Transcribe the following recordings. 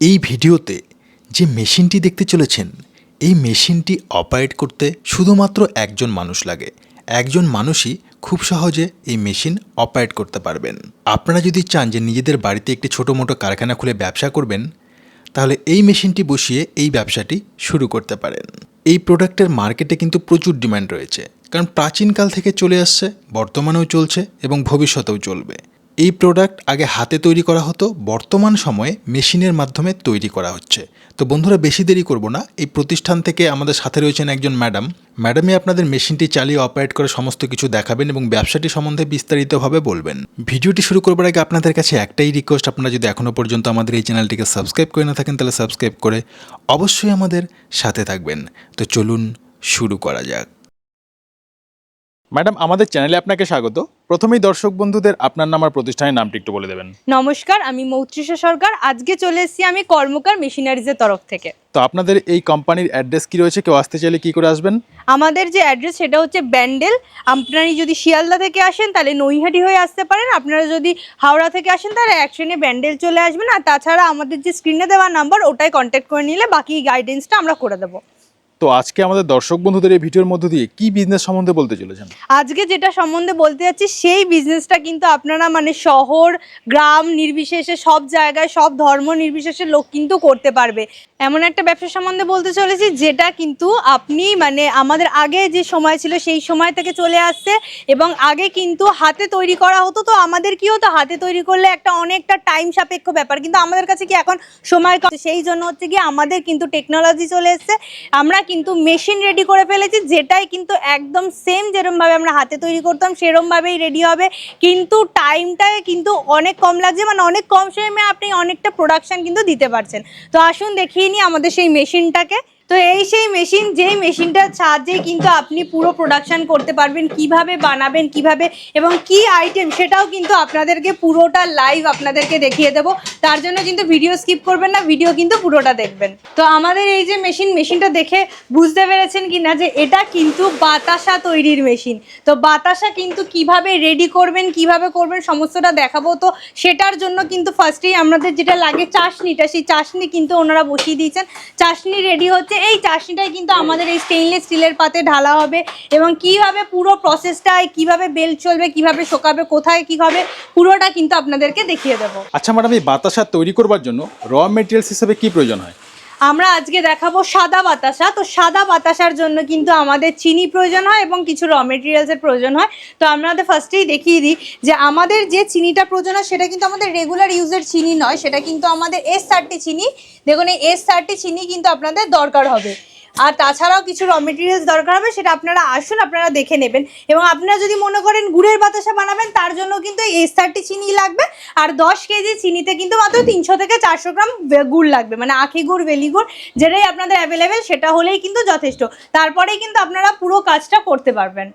এই ভিডিওতে যে মেশিনটি দেখতে চলেছেন, এই মেশিনটি অপারেট করতে শুধুমাত্র একজন মানুষ লাগে। একজন মানুষই খুব সহজে এই মেশিন অপারেট করতে পারবেন। আপনারা যদি চান যে নিজেদের বাড়িতে একটি ছোটো মোটো কারখানা খুলে ব্যবসা করবেন, তাহলে এই মেশিনটি বসিয়ে এই ব্যবসাটি শুরু করতে পারেন। এই প্রোডাক্টের মার্কেটে কিন্তু প্রচুর ডিমান্ড রয়েছে। কারণ প্রাচীনকাল থেকে চলে আসছে, বর্তমানেও চলছে এবং ভবিষ্যতেও চলবে। এই প্রোডাক্ট আগে হাতে তৈরি করা হতো, বর্তমান সময়ে মেশিনের মাধ্যমে তৈরি করা হচ্ছে। তো বন্ধুরা, বেশি দেরি করব না। এই প্রতিষ্ঠান থেকে আমাদের সাথে রয়েছেন একজন ম্যাডাম। ম্যাডামই আপনাদের মেশিনটি চালিয়ে অপারেট করে সমস্ত কিছু দেখাবেন এবং ব্যবসাটি সম্বন্ধে বিস্তারিতভাবে বলবেন। ভিডিওটি শুরু করবার আগে আপনাদের কাছে একটাই রিকোয়েস্ট আপনারা যদি এখনও পর্যন্ত আমাদের এই চ্যানেলটিকে সাবস্ক্রাইব করে না থাকেন, তাহলে সাবস্ক্রাইব করে অবশ্যই আমাদের সাথে থাকবেন। তো চলুন শুরু করা যাক। ম্যাডাম আমাদের চ্যানেলে আপনাকে স্বাগত। প্রথমেই দর্শক বন্ধুদের আপনার নাম আর প্রতিষ্ঠানের নামটি একটু বলে দেবেন। নমস্কার আমি মৌত্রিষা সরকার। আজকে চলে এসেছি আমি কর্মকার মেশিনারিজের তরফ থেকে। তো আপনাদের এই কোম্পানির অ্যাড্রেস কি রয়েছে? কেউ আসতে চাইলে কি করে আসবেন? আমাদের যে অ্যাড্রেস সেটা হচ্ছে ব্যান্ডেল। আপনারা যদি শিয়ালদা থেকে আসেন তাহলে নৈহাটি হয়ে আসতে পারেন। আপনারা যদি হাওড়া থেকে আসেন তাহলে এক ট্রেনে ব্যান্ডেল চলে আসবেন। আর তাছাড়া আমাদের যে স্ক্রিনে দেওয়া নাম্বার ওটাই কন্ট্যাক্ট করে নিলে বাকি গাইডেন্সটা আমরা করে দেবো। তো আজকে আমাদের দর্শক বন্ধুদের এই ভিডিওর মধ্য দিয়ে কি বিজনেস সম্বন্ধে বলতে চলেছেন? আজকে যেটা সম্বন্ধে বলতে যাচ্ছি, সেই বিজনেসটা কিন্তু আপনারা মানে শহর, গ্রাম নির্বিশেষে, সব জায়গায়, সব ধর্ম নির্বিশেষে লোক কিন্তু করতে পারবে। এমন একটা ব্যবসা সম্বন্ধে বলতে চলেছি, যেটা কিন্তু আপনি মানে আমাদের আগে যে সময় ছিল, সেই সময় থেকে চলে আসছে এবং আগে কিন্তু হাতে তৈরি করা হতো, তো আমাদের কি হতো? হাতে তৈরি করলে একটা অনেকটা টাইম সাপেক্ষ ব্যাপার। কিন্তু আমাদের কাছে কি এখন সময় সেই জন্য হচ্ছে কি আমাদের কিন্তু টেকনোলজি চলে এসছে। আমরা কিন্তু মেশিন রেডি করে ফেলেছি, যেটাই কিন্তু একদম সেম যেরমভাবে আমরা হাতে তৈরি করতাম, সেরমভাবেই রেডি হবে। কিন্তু টাইমটায় কিন্তু অনেক কম লাগছে মানে অনেক কম সময়ে আপনি অনেকটা প্রোডাকশান কিন্তু দিতে পারছেন। তো আসুন দেখিয়ে নিই আমাদের সেই মেশিনটাকে তো এই সেই মেশিন যেই মেশিনটার সাহায্যে কিন্তু আপনি পুরো প্রোডাকশন করতে পারবেন, কীভাবে বানাবেন, কীভাবে এবং কি আইটেম সেটাও কিন্তু আপনাদেরকে পুরোটা লাইভ আপনাদেরকে দেখিয়ে দেবো। তার জন্য কিন্তু ভিডিও স্কিপ করবেন না ভিডিও কিন্তু পুরোটা দেখবেন। তো আমাদের এই যে মেশিন মেশিনটা দেখে বুঝতে পেরেছেন কি না যে এটা কিন্তু বাতাসা তৈরির মেশিন তো বাতাসা কিন্তু কীভাবে রেডি করবেন, কীভাবে করবেন সমস্তটা দেখাবো। তো সেটার জন্য কিন্তু ফার্স্টেই আমাদের যেটা লাগে চাশনিটা সেই চাশনি কিন্তু ওনারা বসিয়ে দিয়েছেন। চাশনি রেডি হচ্ছে এই চাশনিটাই কিন্তু আমাদের এই স্টেইনলেস স্টিলের পাতে ঢালা হবে এবং কীভাবে পুরো প্রসেসটায় কীভাবে বেল চলবে, কীভাবে শোকাবে, কোথায় কি হবে, পুরোটা কিন্তু আপনাদেরকে দেখিয়ে দেবো। আচ্ছা ম্যাডাম, এই বাতাসা তৈরি করবার জন্য র মেটেরিয়ালস হিসেবে কি প্রয়োজন হয়? আমরা আজকে দেখাবো সাদা বাতাসা। তো সাদা বাতাসার জন্য কিন্তু আমাদের চিনি প্রয়োজন হয় এবং কিছু র মেটেরিয়ালসের প্রয়োজন হয়। তো আমাদের ফার্স্টেই দেখিয়ে দিই যে আমাদের যে চিনিটা প্রয়োজন হয়, সেটা কিন্তু আমাদের রেগুলার ইউজের চিনি নয়, সেটা কিন্তু আমাদের এস থার্টি চিনি। দেখুন, এই এস চিনি কিন্তু আপনাদের দরকার হবে। আর তাছাড়াও কিছু র মেটেরিয়ালস দরকার হবে, সেটা আপনারা আসুন, আপনারা দেখে নেবেন। এবং আপনারা যদি মনে করেন গুড়ের বাতাসা বানাবেন, তার জন্য কিন্তু এস থার্টি চিনি লাগবে। আর দশ কেজি চিনিতে কিন্তু মাত্র তিনশো থেকে চারশো গ্রাম গুড় লাগবে মানে আখি গুড়, বেলি গুড়, যেটাই আপনাদের অ্যাভেলেবেল সেটা হলেই কিন্তু যথেষ্ট। তারপরেই কিন্তু আপনারা পুরো কাজটা করতে পারবেন।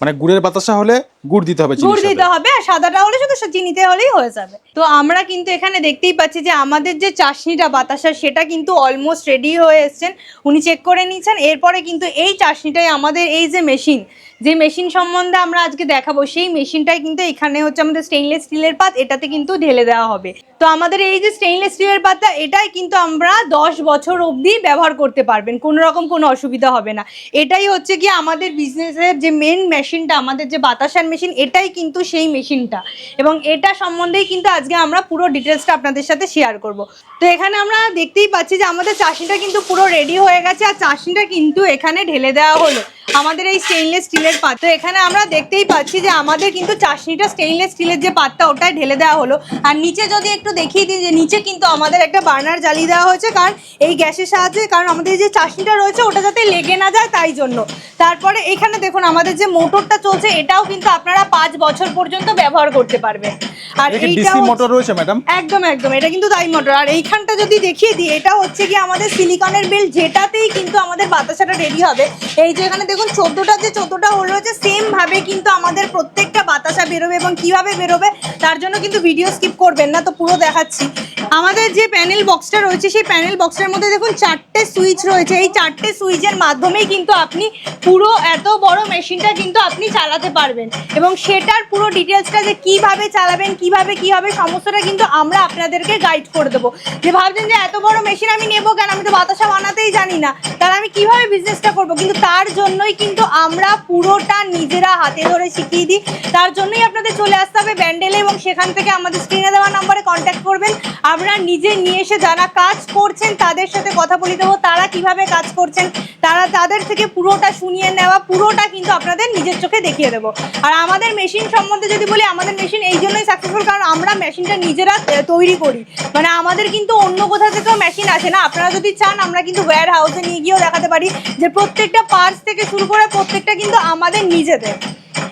মানে গুড়ের বাতাসা হলে গুড় দিতে হবে গুড় দিতে হবে আর সাদাটা হলে শুধু চিনিতে হলেই হয়ে যাবে। তো আমরা কিন্তু এখানে দেখতেই পাচ্ছি যে আমাদের যে চাশনিটা বাতাসা সেটা কিন্তু অলমোস্ট রেডি হয়ে এসছেন। উনি চেক করে নিয়েছেন। এরপরে কিন্তু এই চাশনিটাই আমাদের এই যে মেশিন যে মেশিন সম্বন্ধে আমরা আজকে দেখাবো সেই মেশিনটাই কিন্তু এখানে হচ্ছে আমাদের স্টেইনলেস স্টিলের পাত এটাতে কিন্তু ঢেলে দেওয়া হবে। তো আমাদের এই যে স্টেইনলেস স্টিলের পাতটা এটাই কিন্তু আমরা দশ বছর অবধি ব্যবহার করতে পারবেন। কোনো রকম কোনো অসুবিধা হবে না। এটাই হচ্ছে কি আমাদের বিজনেসের যে মেন মেশিনটা আমাদের যে বাতাসার মেশিন এটাই কিন্তু সেই মেশিনটা এবং এটা সম্বন্ধেই কিন্তু আজকে আমরা পুরো ডিটেলসটা আপনাদের সাথে শেয়ার করব। তো এখানে আমরা দেখতেই পাচ্ছি যে আমাদের চাশনিটা কিন্তু পুরো রেডি হয়ে গেছে, আর চাশনিটা কিন্তু এখানে ঢেলে দেওয়া হলো। আমাদের এই স্টেইনলেস স্টিলের পাত্র এখানে আমরা দেখতেই পাচ্ছি যে আমাদের কিন্তু চাশনিটা স্টেইনলেস স্টিলের যে পাতটা, ওটাই ঢেলে দেওয়া হলো। আর নিচে যদি একটু দেখিয়ে দিই যে নিচে কিন্তু আমাদের একটা বার্নার জ্বালিয়ে দেওয়া হয়েছে, কারণ এই গ্যাসের সাহায্যে, কারণ আমাদের যে চাশনিটা রয়েছে, ওটা যাতে লেগে না যায় তাই জন্য। তারপরে এখানে দেখুন, আমাদের যে মোটরটা চলছে, এটাও কিন্তু আপনারা পাঁচ বছর পর্যন্ত ব্যবহার করতে পারবেন। আর এইটাও মোটর রয়েছে ম্যাডাম একদম একদম। এটা কিন্তু তাই মোটর আর এইখানটা যদি দেখিয়ে দিই এটা হচ্ছে কি আমাদের সিলিকনের বিল যেটাতেই কিন্তু আমাদের বাতাসাটা রেডি হবে। এই যে এখানে দেখুন চোদ্দোটা যে চোদ্দোটা হোল রয়েছে সেম ভাবে কিন্তু আমাদের প্রত্যেকটা বাতাসা বেরোবে এবং কীভাবে বেরোবে তার জন্য কিন্তু ভিডিও স্কিপ করবেন না তো পুরো দেখাচ্ছি। আমাদের যে প্যানেল বক্সটা রয়েছে, সেই প্যানেল বক্সটার মধ্যে দেখুন চারটে সুইচ রয়েছে। এই চারটে সুইচের মাধ্যমেই কিন্তু আপনি পুরো এত বড় মেশিনটা কিন্তু আপনি চালাতে পারবেন। এবং সেটার পুরো ডিটেলসটা যে কীভাবে চালাবেন, কীভাবে কি হবে, সমস্তটা কিন্তু আমরা আপনাদেরকে গাইড করে দেবো। যে ভাবছেন যে এত বড় মেশিন আমি নেব কেন? আমি তো বাতাসা বানাতেই জানি না। তাহলে আমি কীভাবে বিজনেসটা করব? কিন্তু তার জন্যই কিন্তু আমরা পুরোটা নিজেরা হাতে ধরে শিখিয়ে দিই। তার জন্যই আপনাদের চলে আসতে হবে ব্যান্ডেলে এবং সেখান থেকে আমাদের স্ক্রিনে দেওয়া নম্বরে কন্ট্যাক্ট করবেন। আমরা নিজে নিয়ে এসে যারা কাজ করছেন, তাদের সাথে কথা বলে দেবো, তারা কীভাবে কাজ করছেন, তারা তাদের থেকে পুরোটা শুনিয়ে নেওয়া, পুরোটা কিন্তু আপনাদের নিজের চোখে দেখিয়ে দেবো। আর আমাদের মেশিন সম্বন্ধে যদি বলি, আমাদের মেশিন এই জন্যই সাকসেসফুল কারণ আমরা মেশিনটা নিজেরা তৈরি করি। মানে আমাদের কিন্তু অন্য কোথা থেকেও মেশিন আছে না। আপনারা যদি চান, আমরা কিন্তু ওয়্যার হাউসে নিয়ে গিয়েও দেখাতে পারি যে প্রত্যেকটা পার্টস থেকে শুরু করে প্রত্যেকটা কিন্তু আমাদের নিজেদের।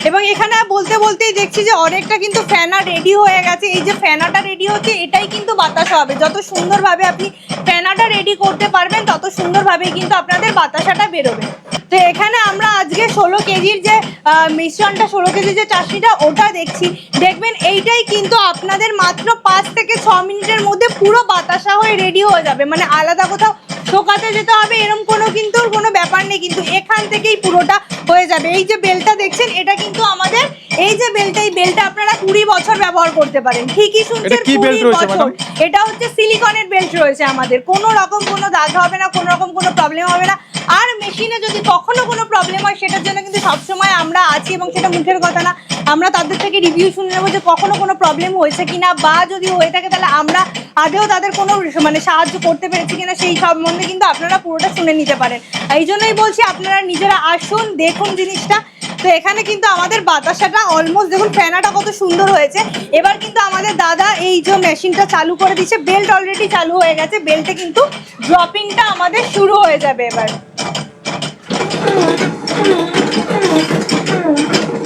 এবং এখানে বলতে বলতেই দেখছি যে অনেকটা কিন্তু ফ্যানা রেডি হয়ে গেছে। এই যে ফ্যানাটা রেডি হচ্ছে, এটাই কিন্তু বাতাসা হবে। যত সুন্দরভাবে আপনি ফ্যানাটা রেডি করতে পারবেন, তত সুন্দরভাবেই কিন্তু আপনাদের বাতাসাটা বেরোবে। তো এখানে আমরা আজকে ষোলো কেজির যে মিশ্রণটা, ষোলো কেজির যে চাটনিটা ওটা দেখছি। দেখবেন এইটাই কিন্তু আপনাদের মাত্র পাঁচ থেকে ছ মিনিটের মধ্যে পুরো বাতাসা হয়ে রেডি হয়ে যাবে। মানে আলাদা কোথাও শোকাতে যেতে হবে এরকম কোনো কিন্তু কোনো নেই কিন্তু এখান থেকেই পুরোটা হয়ে যাবে। এই যে বেলটা দেখছেন এটা কিন্তু আমাদের এই যে বেলটা এই বেলটা আপনারা কুড়ি বছর ব্যবহার করতে পারেন। ঠিকই শুনছেন এটা কি belt 20 রয়েছে, বছর। এটা হচ্ছে সিলিকনের বেল্ট রয়েছে আমাদের। কোনো রকম কোনো দাগ হবে না কোনো রকম কোনো প্রবলেম হবে না। আর মেশিনে যদি কখনো কোনো প্রবলেম হয় সেটার জন্য কিন্তু সবসময় আমরা আছি এবং সেটা মুখের কথা না। আমরা তাদের থেকে রিভিউ শুনে নেব যে কখনো কোনো প্রবলেম হয়েছে কিনা বা যদি হয়ে থাকে তাহলে আমরা আগেও তাদের কোনো মানে সাহায্য করতে পেরেছি কিনা সেই সম্বন্ধে কিন্তু আপনারা পুরোটা শুনে নিতে পারেন। এই জন্যই বলছি আপনারা নিজেরা আসুন দেখুন জিনিসটা। তো এখানে কিন্তু আমাদের বাতাসাটা অলমোস্ট দেখুন ফ্যানাটা কত সুন্দর হয়েছে। এবার কিন্তু আমাদের দাদা এই যে মেশিনটা চালু করে দিচ্ছে বেল্ট অলরেডি চালু হয়ে গেছে বেল্টে কিন্তু ড্রপিংটা আমাদের শুরু হয়ে যাবে এবার।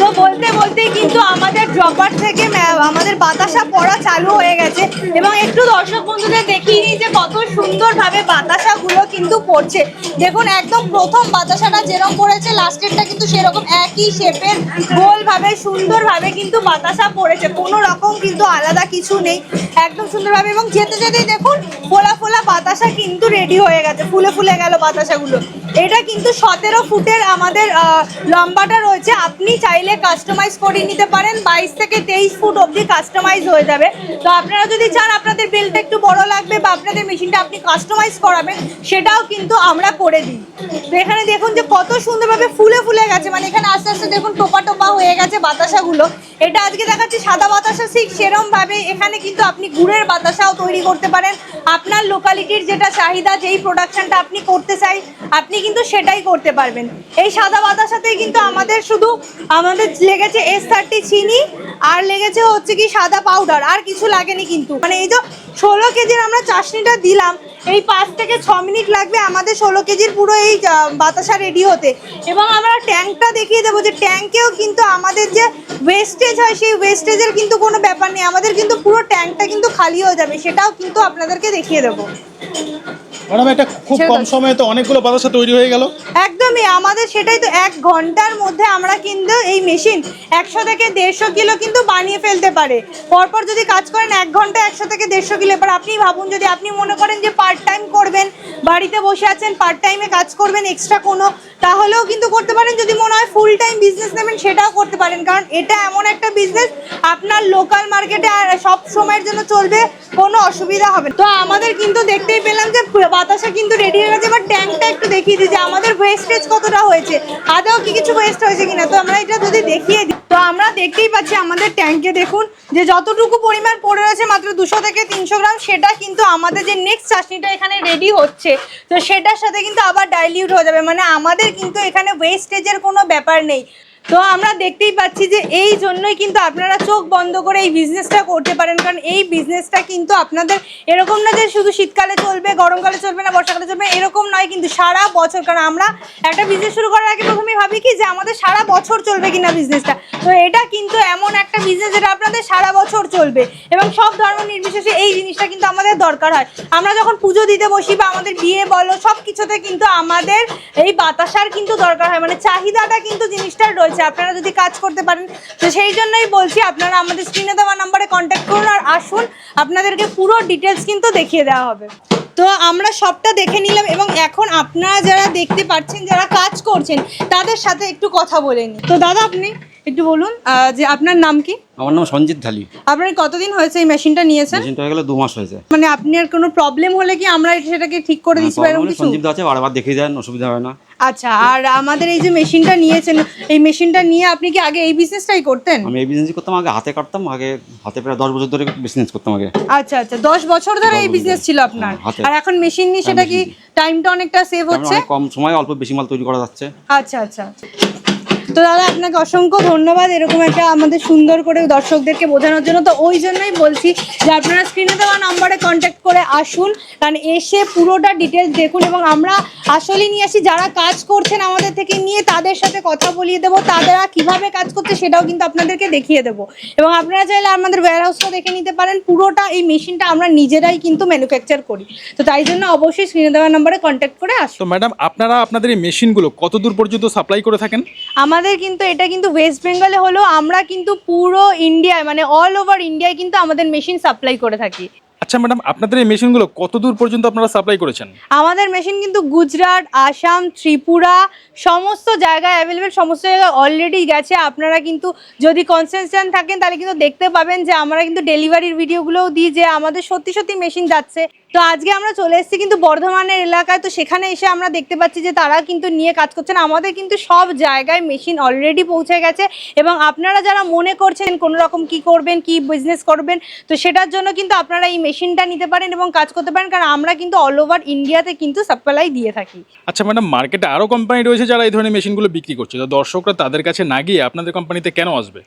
তো বলতে বলতেই কিন্তু আমাদের ড্রপার থেকে আমাদের বাতাসা পড়া চালু হয়ে গেছে। এবং একটু দর্শক বন্ধুদের দেখিয়ে নিই যে কত সুন্দরভাবে বাতাসাগুলো কিন্তু পড়ছে। দেখুন, একদম প্রথম বাতাসাটা যেরকম পড়েছে, লাস্টেরটা কিন্তু সেরকম একই শেপের গোলভাবে, সুন্দরভাবে কিন্তু বাতাসা পড়েছে। কোনো রকম কিন্তু আলাদা কিছু নেই, একদম সুন্দরভাবে। এবং যেতে, যেতেই দেখুন, ফোলা ফোলা বাতাসা কিন্তু রেডি হয়ে গেছে। ফুলে ফুলে গেল বাতাসাগুলো। এটা কিন্তু সতেরো ফুটের আমাদের লম্বাটা রয়েছে। আপনি চাইলে কাস্টমাইজ করে নিতে পারেন। বাইশ থেকে তেইশ ফুট অবধি কাস্টমাইজ হয়ে যাবে। তো আপনারা যদি চান, আপনাদের বিলটা একটু বড় লাগবে বা আপনাদের মেশিনটা আপনি কাস্টমাইজ করাবেন, সেটাও কিন্তু আমরা করে দিই। তো এখানে দেখুন যে কত সুন্দরভাবে ফুলে ফুলে গেছে। মানে এখানে আস্তে আস্তে দেখুন টোপা টোপা হয়ে গেছে বাতাসাগুলো। এটা আজকে দেখাচ্ছি সাদা বাতাসা, ঠিক সেরমভাবে এখানে কিন্তু আপনি গুড়ের বাতাসাও তৈরি করতে পারেন। আপনার লোকালিটির যেটা চাহিদা, যেই প্রোডাকশনটা আপনি করতে চাই, আপনি কিন্তু সেটাই করতে পারবেন। এই সাদা বাতাসাতেই কিন্তু আমাদের শুধু আমাদের লেগেছে এস থার্টি চিনি, আর লেগেছে হচ্ছে কি সাদা পাউডার আর কিছু লাগেনি কিন্তু। মানে এই যে ষোলো কেজির আমরা চাশনিটা দিলাম, এই পাঁচ থেকে ছ মিনিট লাগবে আমাদের ষোলো কেজির পুরো এই বাতাসা রেডি হতে। এবং আমরা ট্যাঙ্কটা দেখিয়ে দেবো যে ট্যাঙ্কেও কিন্তু আমাদের যে ওয়েস্টেজ হয়, সেই ওয়েস্টেজের কিন্তু কোনো ব্যাপার নেই। আমাদের কিন্তু পুরো ট্যাঙ্কটা কিন্তু খালি হয়ে যাবে, সেটাও কিন্তু আপনাদেরকে দেখিয়ে দেবো। ম্যাডাম এটা খুব কম। সময়ে তো অনেকগুলো বাতাসা তৈরি হয়ে গেল। একদমই আমাদের সেটাই তো এক ঘণ্টার মধ্যে আমরা কিন্তু এই মেশিন একশো থেকে দেড়শো কিলো কিন্তু বানিয়ে ফেলতে পারে। পরপর যদি কাজ করেন এক ঘণ্টা একশো থেকে দেড়শো কিলো। এবার আপনি ভাবুন যদি আপনি মনে করেন যে পার্ট টাইম করবেন বাড়িতে বসে আছেন পার্ট টাইমে কাজ করবেন এক্সট্রা কোনো তাহলেও কিন্তু করতে পারেন। যদি মনে হয় ফুল টাইম বিজনেস নেবেন সেটাও করতে পারেন। কারণ এটা এমন একটা বিজনেস আপনার লোকাল মার্কেটে আর সব সময়ের জন্য চলবে কোনো অসুবিধা হবে না। তো আমাদের কিন্তু দেখতেই পেলাম যে বাতাসা কিন্তু রেডি হয়ে গেছে, এবার ট্যাঙ্কটা একটু দেখিয়ে দিই যে আমাদের ওয়েস্টেজ কতটা হয়েছে। আদৌ কি কিছু ওয়েস্ট হয়েছে কিনা? তো আমরা এটা যদি দেখিয়ে দিই, তো আমরা দেখতেই পাচ্ছি আমাদের ট্যাঙ্কে দেখুন যে যতটুকু পরিমাণ পড়ে রয়েছে মাত্র দুশো থেকে তিনশো গ্রাম, সেটা কিন্তু আমাদের যে নেক্সট চাটনিটা এখানে রেডি হচ্ছে, তো সেটার সাথে কিন্তু আবার ডাইলিউট হয়ে যাবে। মানে আমাদের কিন্তু এখানে ওয়েস্টেজের কোনো ব্যাপার নেই। তো আমরা দেখতেই পাচ্ছি যে এই জন্যই কিন্তু আপনারা চোখ বন্ধ করে এই বিজনেসটা করতে পারেন, কারণ এই বিজনেসটা কিন্তু আপনাদের এরকম না যে শুধু শীতকালে চলবে, গরমকালে চলবে না, বর্ষাকালে চলবে, এরকম নয় কিন্তু সারা বছর, কারণ আমরা একটা বিজনেস শুরু করার আগে প্রথমেই ভাবি কি যে আমাদের সারা বছর চলবে কিনা বিজনেসটা তো এটা কিন্তু এমন একটা বিজনেস যেটা আপনাদের সারা বছর চলবে এবং সব ধর্ম নির্বিশেষে এই জিনিসটা কিন্তু আমাদের দরকার হয়। আমরা যখন পুজো দিতে বসি বা আমাদের বিয়ে বলো সব কিছুতে কিন্তু আমাদের এই বাতাসার কিন্তু দরকার হয় মানে চাহিদাটা কিন্তু জিনিসটার রয়েছে। আপনারা যদি কাজ করতে পারেন তো সেই জন্যই বলছি আপনারা আমাদের স্ক্রিনে দেওয়া নাম্বারে কন্ট্যাক্ট করুন আর আসুন আপনাদেরকে পুরো ডিটেলস কিন্তু দেখিয়ে দেওয়া হবে। তো আমরা সবটা দেখে নিলাম এবং এখন আপনারা যারা দেখতে পাচ্ছেন যারা কাজ করছেন তাদের সাথে একটু কথা বলে নিই। তো দাদা আপনি একটু বলুন যে আপনার নাম কি? আমার নাম সঞ্জিত ঢালি। আপনার কতদিন হয়েছে এই মেশিনটা নিয়েছেন? মেশিনটা হয়ে গেলে দু মাস হয়েছে। মানে আপনার কোনো প্রবলেম হলে কি আমরা সেটাকে ঠিক করে দিচ্ছি বা এরকম কিছু? আছে বারবার দেখিয়ে দেন অসুবিধা হয় না। আচ্ছা আর আমাদের এই যে মেশিনটা নিয়েছেন এই মেশিনটা নিয়ে আপনি কি আগে এই বিজনেসটাই করতেন? আমি এই বিজনেস করতাম আগে হাতে কাটতাম আগে হাতে প্রায় দশ বছর ধরে বিজনেস করতাম আগে। আচ্ছা আচ্ছা দশ বছর ধরে এই বিজনেস ছিল আপনার। হ্যাঁ, আর এখন মেশিন নিয়ে সেটা কি টাইমটা অনেকটা সেভ হচ্ছে? কম সময় অল্প বেশি মাল তৈরি করা যাচ্ছে। আচ্ছা আচ্ছা। তো দাদা আপনাকে অসংখ্য ধন্যবাদ এরকম একটা আমাদের সুন্দর করে দর্শকদেরকে বোঝানোর জন্য। তো ওই জন্যই বলছি যে আপনারা স্ক্রিনে দেওয়া নাম্বারে কন্ট্যাক্ট করে আসুন কারণ এসে পুরোটা ডিটেলস দেখুন এবং আমরা আসলে নিয়ে আসি। যারা কাজ করছেন আমাদের থেকে নিয়ে তাদের সাথে কথা বলিয়ে দেবো তারা কীভাবে কাজ করছে সেটাও কিন্তু আপনাদেরকে দেখিয়ে দেবো। এবং আপনারা চাইলে আমাদের ওয়্যার হাউসটা দেখে নিতে পারেন। পুরোটা এই মেশিনটা আমরা নিজেরাই কিন্তু ম্যানুফ্যাকচার করি। তো তাই জন্য অবশ্যই স্ক্রিনে দেওয়া নাম্বারে কন্ট্যাক্ট করে আসুন। তো ম্যাডাম আপনারা আপনাদের এই মেশিনগুলো কত দূর পর্যন্ত সাপ্লাই করে থাকেন? আমাদের কিন্তু এটা কিন্তু ওয়েস্ট বেঙ্গলে হলো আমরা কিন্তু পুরো ইন্ডিয়ায় মানে অল ওভার ইন্ডিয়ায় কিন্তু আমাদের মেশিন সাপ্লাই করে থাকি। আচ্ছা ম্যাডাম আপনাদের এই মেশিনগুলো কত দূর পর্যন্ত আপনারা সাপ্লাই করেছেন? আমাদের মেশিন কিন্তু গুজরাট আসাম ত্রিপুরা সমস্ত জায়গায় অ্যাভেলেবেল সমস্ত জায়গায় অলরেডি গেছে। আপনারা কিন্তু যদি কনসেন্ট্রেশন থাকেন তাহলে কিন্তু দেখতে পাবেন যে আমরা কিন্তু ডেলিভারির ভিডিওগুলোও দিই যে আমাদের সত্যি সত্যি মেশিন যাচ্ছে। তো আজকে আমরা চলে এসেছি কিন্তু বর্ধমানের এলাকায় তো সেখানে এসে আমরা দেখতে পাচ্ছি যে তারা কিন্তু নিয়ে কাজ করছেন আমাদের কিন্তু সব জায়গায় মেশিন অলরেডি পৌঁছে গেছে এবং আপনারা যারা মনে করছেন কোনো রকম কি করবেন কি বিজনেস করবেন তো সেটার জন্য কিন্তু আপনারা এই মেশিনটা নিতে পারেন এবং কাজ করতে পারেন। কারণ আমরা কিন্তু অল ওভার ইন্ডিয়াতে কিন্তু সাপ্লাই দিয়ে থাকি। আচ্ছা ম্যাডাম মার্কেটে আরও কোম্পানি রয়েছে যারা এই ধরনের মেশিনগুলো বিক্রি করছে। তো দর্শকরা তাদের কাছে না গিয়ে আপনাদের কোম্পানিতে কেন আসবে?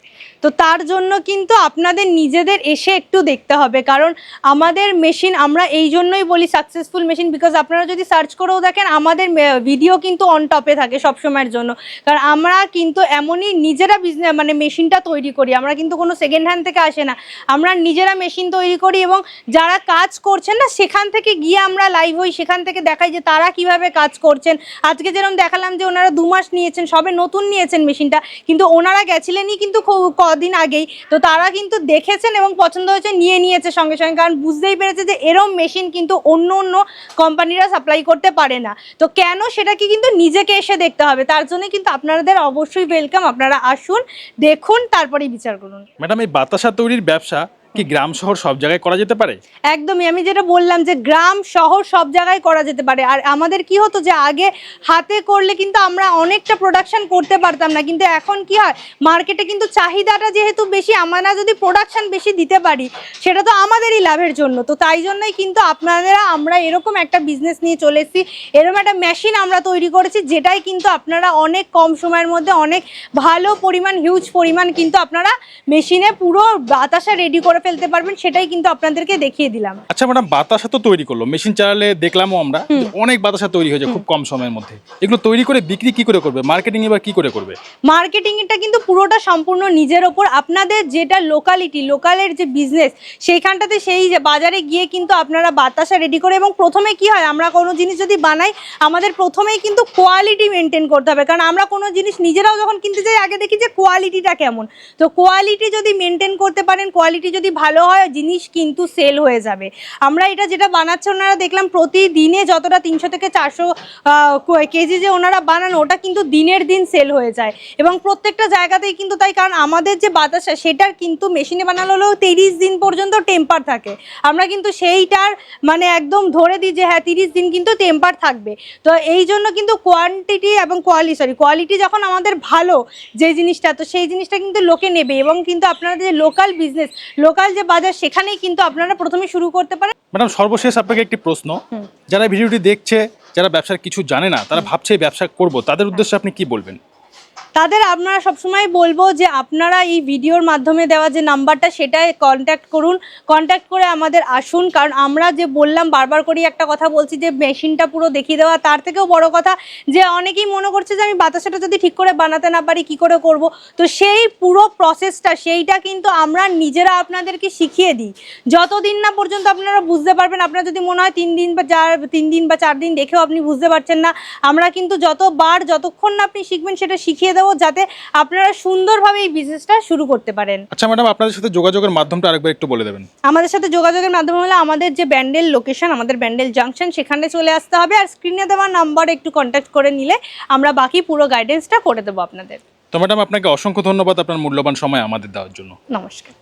তো তার জন্য কিন্তু আপনাদের নিজেদের এসে একটু দেখতে হবে। কারণ আমাদের মেশিন আমরা এই জন্যই বলি সাকসেসফুল মেশিন বিকজ আপনারা যদি সার্চ করেও দেখেন, আমাদের ভিডিও কিন্তু অন টপে থাকে সব সময়ের জন্য। কারণ আমরা কিন্তু এমনই নিজেরা বিজনেস মানে মেশিনটা তৈরি করি। আমরা কিন্তু কোনো সেকেন্ড হ্যান্ড থেকে আসে না। আমরা নিজেরা মেশিন তৈরি করি এবং যারা কাজ করছেন না, সেখান থেকে গিয়ে আমরা লাইভ হই, সেখান থেকে দেখাই যে তারা কীভাবে কাজ করছেন। আজকে যেরকম দেখালাম যে ওনারা দু মাস নিয়েছেন, সবে নতুন নিয়েছেন মেশিনটা কিন্তু ওনারা গেছিলেনই কিন্তু কদিন আগেই। তো তারা কিন্তু দেখেছেন এবং পছন্দ হয়েছে, নিয়ে নিয়েছে সঙ্গে সঙ্গে। কারণ বুঝতেই পেরেছে যে এরম মেশিন কিন্তু অন্য অন্য কোম্পানিরা সাপ্লাই করতে পারে না। তো কেন সেটাকে কিন্তু নিজেকে এসে দেখতে হবে? তার জন্য কিন্তু আপনাদের অবশ্যই ওয়েলকাম আপনারা আসুন, দেখুন, তারপরেই বিচার করুন। ম্যাডাম, এই বাতাসা তৈরির ব্যবসা কি গ্রাম শহর সব জায়গায় করা যেতে পারে? একদমই, আমি যেটা বললাম যে গ্রাম শহর সব জায়গায় করা যেতে পারে। আর আমাদের কি হতো যে আগে হাতে করলে কিন্তু আমরা অনেকটা প্রোডাকশন করতে পারতাম না, কিন্তু এখন কি হয় মার্কেটে কিন্তু চাহিদাটা যেহেতু বেশি, আমরা যদি প্রোডাকশন বেশি দিতে পারি, সেটা তো আমাদেরই লাভের জন্য। তো তাই জন্যই কিন্তু আপনারা, আমরা এরকম একটা বিজনেস নিয়ে চলে এসেছি, এরকম একটা মেশিন আমরা তৈরি করেছি, যেটাই কিন্তু আপনারা অনেক কম সময়ের মধ্যে, অনেক ভালো পরিমাণ হিউজ পরিমাণ কিন্তু আপনারা মেশিনে পুরো বাতাসা রেডি করে ফেলতে পারবেন সেটাই কিন্তু আপনাদেরকে দেখিয়ে দিলাম। আচ্ছা ম্যাডাম বাতাসা তো তৈরি করল। মেশিন চালালে দেখলামও আমরা অনেক বাতাসা তৈরি হয়েছে খুব কম সময়ের মধ্যে। এগুলো তৈরি করে বিক্রি কি করে করবে? মার্কেটিং এবার কি করে করবে? মার্কেটিংটা কিন্তু পুরোটা সম্পূর্ণ নিজের ওপর। আপনাদের যেটা লোকালিটি লোকালের যে বিজনেস সেইখানটাতে সেই যে বাজারে গিয়ে কিন্তু আপনারা বাতাসা রেডি করে এবং প্রথমে কি হয় আমরা কোনো জিনিস যদি বানাই আমাদের প্রথমেই কিন্তু কোয়ালিটি মেনটেন করতে হবে। কারণ আমরা কোনো জিনিস নিজেরাও যখন কিনতে যাই আগে দেখি যে কোয়ালিটিটা কেমন। তো কোয়ালিটি যদি মেনটেন করতে পারেন কোয়ালিটি যদি ভালো হয়, জিনিস কিন্তু সেল হয়ে যাবে। আমরা এটা যেটা বানাচ্ছে, ওনারা দেখলাম প্রতিদিনে যতটা তিনশো থেকে চারশো কেজি যে ওনারা বানান, ওটা কিন্তু দিনের দিন সেল হয়ে যায়। এবং প্রত্যেকটা জায়গাতেই কিন্তু তাই, কারণ আমাদের যে বাতাসা, সেটার কিন্তু মেশিনে বানানো হলেও তিরিশ দিন পর্যন্ত টেম্পার থাকে। আমরা কিন্তু সেইটার মানে একদম ধরে দিই যে হ্যাঁ তিরিশ দিন কিন্তু টেম্পার থাকবে। তো এই জন্য কিন্তু কোয়ান্টিটি এবং কোয়ালিটি সরি কোয়ালিটি যখন আমাদের ভালো যে জিনিসটা, তো সেই জিনিসটা কিন্তু লোকে নেবে। এবং কিন্তু আপনারা যে লোকাল বিজনেস লোকাল যে বাজার সেখানেই কিন্তু আপনারা প্রথমে শুরু করতে পারেন। ম্যাডাম সর্বশেষ আপনাকে একটি প্রশ্ন। যারা ভিডিওটি দেখছে যারা ব্যবসার কিছু জানে না তারা ভাবছে ব্যবসা করব তাদের উদ্দেশ্যে আপনি কি বলবেন? তাদের আপনারা সবসময় বলব যে আপনারা এই ভিডিওর মাধ্যমে দেওয়া যে নাম্বারটা সেটাই কন্ট্যাক্ট করুন। কন্ট্যাক্ট করে আমাদের আসুন, কারণ আমরা যে বললাম, বারবার করেই একটা কথা বলছি যে মেশিনটা পুরো দেখিয়ে দেওয়া, তার থেকেও বড় কথা যে অনেকেই মনে করছে যে আমি বাতাসাটা যদি ঠিক করে বানাতে না পারি, কি করে করব? তো সেই পুরো প্রসেসটা সেইটা কিন্তু আমরা নিজেরা আপনাদেরকে শিখিয়ে দিই। যতদিন না পর্যন্ত আপনারা বুঝতে পারবেন, আপনার যদি মনে হয় তিন দিন বা চার, তিন দিন বা চার দিন দেখেও আপনি বুঝতে পারছেন না, আমরা কিন্তু যতবার, যতক্ষণ না আপনি শিখবেন, সেটা শিখিয়ে দেবো যাতে আপনারা সুন্দরভাবে এই বিজনেসটা শুরু করতে পারেন। আচ্ছা ম্যাডাম আপনাদের সাথে যোগাযোগের মাধ্যমটা আরেকবার একটু বলে দেবেন। আমাদের সাথে যোগাযোগের মাধ্যমে হলো আমাদের যে ব্যান্ডেল লোকেশন আমাদের ব্যান্ডেল জাংশন সেখানে চলে আসতে হবে। আর স্ক্রিনে দেওয়া নাম্বারে একটু কন্ট্যাক্ট করে নিলে আমরা বাকি পুরো গাইডেন্সটা করে দেবো আপনাদের। তো ম্যাডাম আপনাকে অসংখ্য ধন্যবাদ আপনার মূল্যবান সময় আমাদের দেওয়ার জন্য। নমস্কার।